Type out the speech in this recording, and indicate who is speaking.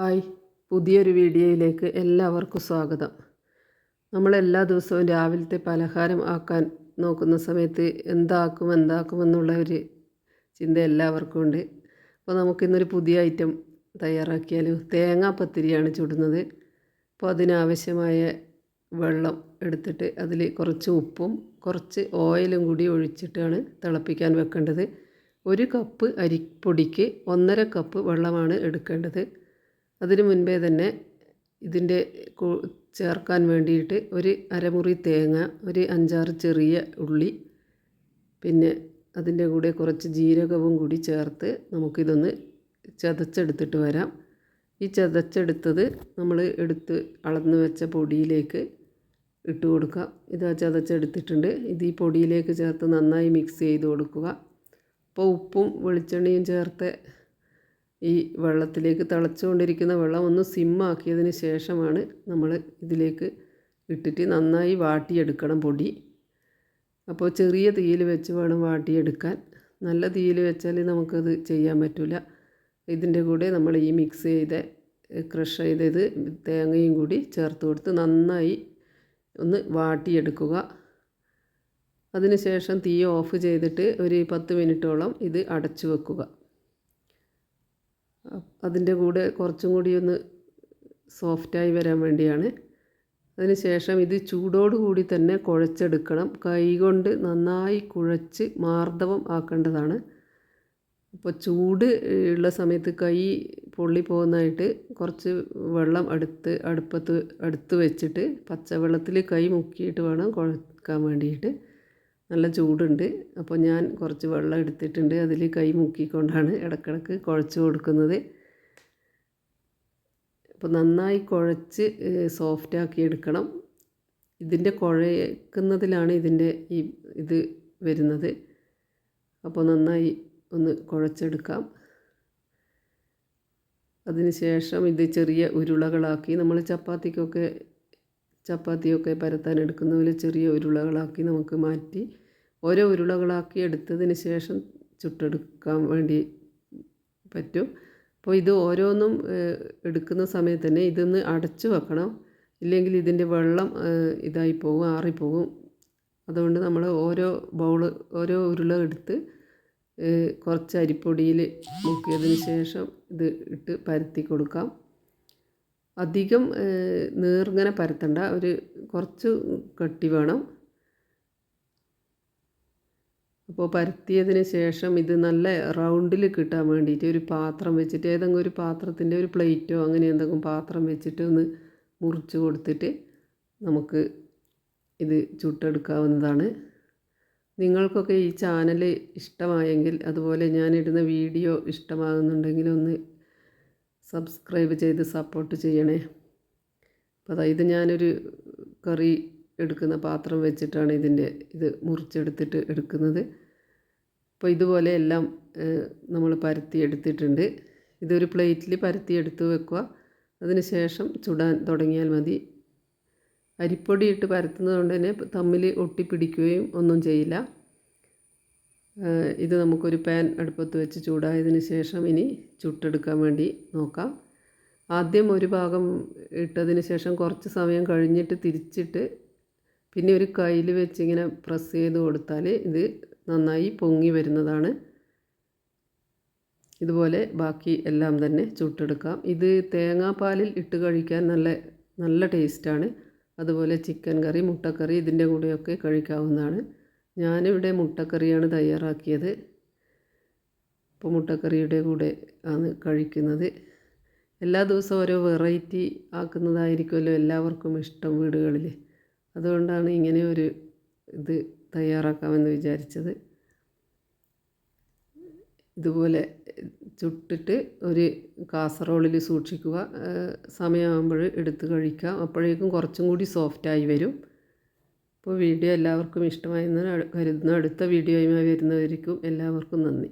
Speaker 1: Hi. പുതിയൊരു വീഡിയോയിലേക്ക് എല്ലാവർക്കും സ്വാഗതം. നമ്മൾ എല്ലാ ദിവസവും രാവിലത്തെ പലഹാരം ആക്കാൻ നോക്കുന്ന സമയത്ത് എന്താക്കും എന്താക്കും എന്നുള്ള ഒരു ചിന്ത എല്ലാവർക്കും ഉണ്ട്. അപ്പോൾ നമുക്കിന്നൊരു പുതിയ ഐറ്റം തയ്യാറാക്കിയാൽ തേങ്ങാപ്പത്തിരിയാണ് ചുടുന്നത്. അപ്പോൾ അതിനാവശ്യമായ വെള്ളം എടുത്തിട്ട് അതിൽ കുറച്ച് ഉപ്പും കുറച്ച് ഓയിലും കൂടി ഒഴിച്ചിട്ടാണ് തിളപ്പിക്കാൻ വെക്കേണ്ടത്. ഒരു കപ്പ് അരിപ്പൊടിക്ക് ഒന്നര കപ്പ് വെള്ളമാണ് എടുക്കേണ്ടത്. അതിന് മുൻപേ തന്നെ ഇതിന്റെ ചേർക്കാൻ വേണ്ടിയിട്ട് ഒരു അരമുറി തേങ്ങ ഒരു അഞ്ചാറ് ചെറിയ ഉള്ളി പിന്നെ അതിന്റെ കൂടെ കുറച്ച് ജീരകവും കൂടി ചേർത്ത് നമുക്കിതൊന്ന് ചതച്ചെടുത്തിട്ട് വരാം. ഈ ചതച്ചെടുത്തത് നമ്മൾ എടുത്ത് അളന്ന് വെച്ച പൊടിയിലേക്ക് ഇട്ട് കൊടുക്കുക. ഇത് ചതച്ചെടുത്തിട്ടുണ്ട്. ഇത് ഈ പൊടിയിലേക്ക് ചേർത്ത് നന്നായി മിക്സ് ചെയ്ത് കൊടുക്കുക. അപ്പോൾ ഉപ്പും വെളിച്ചെണ്ണയും ചേർത്ത് ഈ വെള്ളത്തിലേക്ക് തിളച്ചുകൊണ്ടിരിക്കുന്ന വെള്ളം ഒന്ന് സിമ്മാക്കിയതിന് ശേഷമാണ് നമ്മൾ ഇതിലേക്ക് ഇട്ടിട്ട് നന്നായി വാട്ടിയെടുക്കണം പൊടി. അപ്പോൾ ചെറിയ തീയിൽ വെച്ച് വേണം വാട്ടിയെടുക്കാൻ. നല്ല തീയിൽ വെച്ചാൽ നമുക്കത് ചെയ്യാൻ പറ്റില്ല ഇതിന്റെ കൂടെ നമ്മൾ ഈ മിക്സ് ചെയ്ത ക്രഷ് ചെയ്തത് തേങ്ങയും കൂടി ചേർത്ത് കൊടുത്ത് നന്നായി ഒന്ന് വാട്ടിയെടുക്കുക. അതിനുശേഷം തീ ഓഫ് ചെയ്തിട്ട് ഒരു പത്ത് മിനിറ്റോളം ഇത് അടച്ചു വെക്കുക. അതിന്റെ കൂടെ കുറച്ചും കൂടി ഒന്ന് സോഫ്റ്റായി വരാൻ വേണ്ടിയാണ്. അതിനുശേഷം ഇത് ചൂടോടുകൂടി തന്നെ കുഴച്ചെടുക്കണം. കൈകൊണ്ട് നന്നായി കുഴച്ച് മാർദ്ദവം ആക്കേണ്ടതാണ്. അപ്പോൾ ചൂട് ഉള്ള സമയത്ത് കൈ പൊള്ളി പോകുന്നതായിട്ട് കുറച്ച് വെള്ളം അടുത്ത് അടുപ്പത്ത് അടുത്ത് വെച്ചിട്ട് പച്ചവെള്ളത്തിൽ കൈ മുക്കിയിട്ട് വേണം കുഴക്കാൻ വേണ്ടിയിട്ട്. നല്ല ചൂടുണ്ട്. അപ്പോൾ ഞാൻ കുറച്ച് വെള്ളം എടുത്തിട്ടുണ്ട്. അതിൽ കൈ മുക്കിക്കൊണ്ടാണ് ഇടക്കിടക്ക് കുഴച്ച് കൊടുക്കുന്നത്. അപ്പോൾ നന്നായി കുഴച്ച് സോഫ്റ്റാക്കി എടുക്കണം. ഇതിന്റെ കുഴക്കുന്നതിലാണ് ഇതിന്റെ ഈ ഇത് വരുന്നത്. അപ്പോൾ നന്നായി ഒന്ന് കുഴച്ചെടുക്കാം. അതിനുശേഷം ഇത് ചെറിയ ഉരുളകളാക്കി നമ്മൾ ചപ്പാത്തിക്കൊക്കെ ചപ്പാത്തിയൊക്കെ പരത്താൻ എടുക്കുന്നതിൽ ചെറിയ ഉരുളകളാക്കി നമുക്ക് മാറ്റി ഓരോ ഉരുളകളാക്കി എടുത്തതിന് ശേഷം ചുട്ടെടുക്കാൻ വേണ്ടി പറ്റും. അപ്പോൾ ഇത് ഓരോന്നും എടുക്കുന്ന സമയത്ത് തന്നെ ഇതൊന്ന് അടച്ചു വെക്കണം. ഇല്ലെങ്കിൽ ഇതിന്റെ വെള്ളം ഇതായി പോകും ആറിപ്പോകും. അതുകൊണ്ട് നമ്മൾ ഓരോ ബൗൾ ഓരോ ഉരുള എടുത്ത് കുറച്ച് അരിപ്പൊടിയിൽ മുക്കിയതിന് ശേഷം ഇത് ഇട്ട് പരത്തി കൊടുക്കാം. അധികം നീർങ്ങനെ പരത്തണ്ട. ഒരു കുറച്ച് കട്ടി വേണം. അപ്പോൾ പരത്തിയതിന് ശേഷം ഇത് നല്ല റൗണ്ടിൽ കിട്ടാൻ വേണ്ടിയിട്ട് ഒരു പാത്രം വെച്ചിട്ട് ഏതെങ്കിലും ഒരു പാത്രത്തിന്റെ ഒരു പ്ലേറ്റോ അങ്ങനെ എന്തെങ്കിലും പാത്രം വെച്ചിട്ട് ഒന്ന് മുറിച്ച് കൊടുത്തിട്ട് നമുക്ക് ഇത് ചുട്ടെടുക്കാവുന്നതാണ്. നിങ്ങൾക്കൊക്കെ ഈ ചാനൽ ഇഷ്ടമായെങ്കിൽ അതുപോലെ ഞാനിടുന്ന വീഡിയോ ഇഷ്ടമാകുന്നുണ്ടെങ്കിൽ ഒന്ന് സബ്സ്ക്രൈബ് ചെയ്ത് സപ്പോർട്ട് ചെയ്യണേ. അപ്പോൾ അതായത് ഞാനൊരു കറി എടുക്കുന്ന പാത്രം വെച്ചിട്ടാണ് ഇതിന്റെ ഇത് മുറിച്ചെടുത്തിട്ട് എടുക്കുന്നത്. അപ്പോൾ ഇതുപോലെ എല്ലാം നമ്മൾ പരത്തി എടുത്തിട്ടുണ്ട്. ഇതൊരു പ്ലേറ്റിൽ പരത്തി എടുത്ത് വെക്കുക. അതിന് ശേഷം ചുടാൻ തുടങ്ങിയാൽ മതി. അരിപ്പൊടി ഇട്ട് പരത്തുന്നത് കൊണ്ട് തന്നെ തമ്മിൽ ഒട്ടിപ്പിടിക്കുകയും ഒന്നും ചെയ്യില്ല. ഇത് നമുക്കൊരു പാൻ അടുപ്പത്ത് വെച്ച് ചൂടായതിന് ശേഷം ഇനി ചുട്ടെടുക്കാൻ വേണ്ടി നോക്കാം. ആദ്യം ഒരു ഭാഗം ഇട്ടതിന് ശേഷം കുറച്ച് സമയം കഴിഞ്ഞിട്ട് തിരിച്ചിട്ട് പിന്നെ ഒരു കയ്യിൽ വെച്ച് ഇങ്ങനെ പ്രസ് ചെയ്ത് കൊടുത്താൽ ഇത് നന്നായി പൊങ്ങി വരുന്നതാണ്. ഇതുപോലെ ബാക്കി എല്ലാം തന്നെ ചുട്ടെടുക്കാം. ഇത് തേങ്ങാപ്പാലിൽ ഇട്ട് കഴിക്കാൻ നല്ല നല്ല ടേസ്റ്റാണ്. അതുപോലെ ചിക്കൻ കറി മുട്ടക്കറി ഇതിന്റെ കൂടെയൊക്കെ കഴിക്കാവുന്നതാണ്. ഞാനിവിടെ മുട്ടക്കറിയാണ് തയ്യാറാക്കിയത്. അപ്പോൾ മുട്ടക്കറിയുടെ കൂടെ ആണ് കഴിക്കുന്നത്. എല്ലാ ദിവസവും ഓരോ വെറൈറ്റി ആക്കുന്നതായിരിക്കുമല്ലോ എല്ലാവർക്കും ഇഷ്ടം വീടുകളിൽ അതുകൊണ്ടാണ് ഇങ്ങനെ ഒരു ഇത് തയ്യാറാക്കാമെന്ന് വിചാരിച്ചത്. ഇതുപോലെ ചുട്ടിട്ട് ഒരു കാസറോളിൽ സൂക്ഷിക്കുക. സമയമാകുമ്പോൾ എടുത്ത് കഴിക്കാം. അപ്പോഴേക്കും കുറച്ചും കൂടി സോഫ്റ്റായി വരും. അപ്പോൾ വീഡിയോ എല്ലാവർക്കും ഇഷ്ടമായെന്ന് കരുതുന്നു. അടുത്ത വീഡിയോയുമായി വരുന്നവരിക്കും എല്ലാവർക്കും നന്ദി.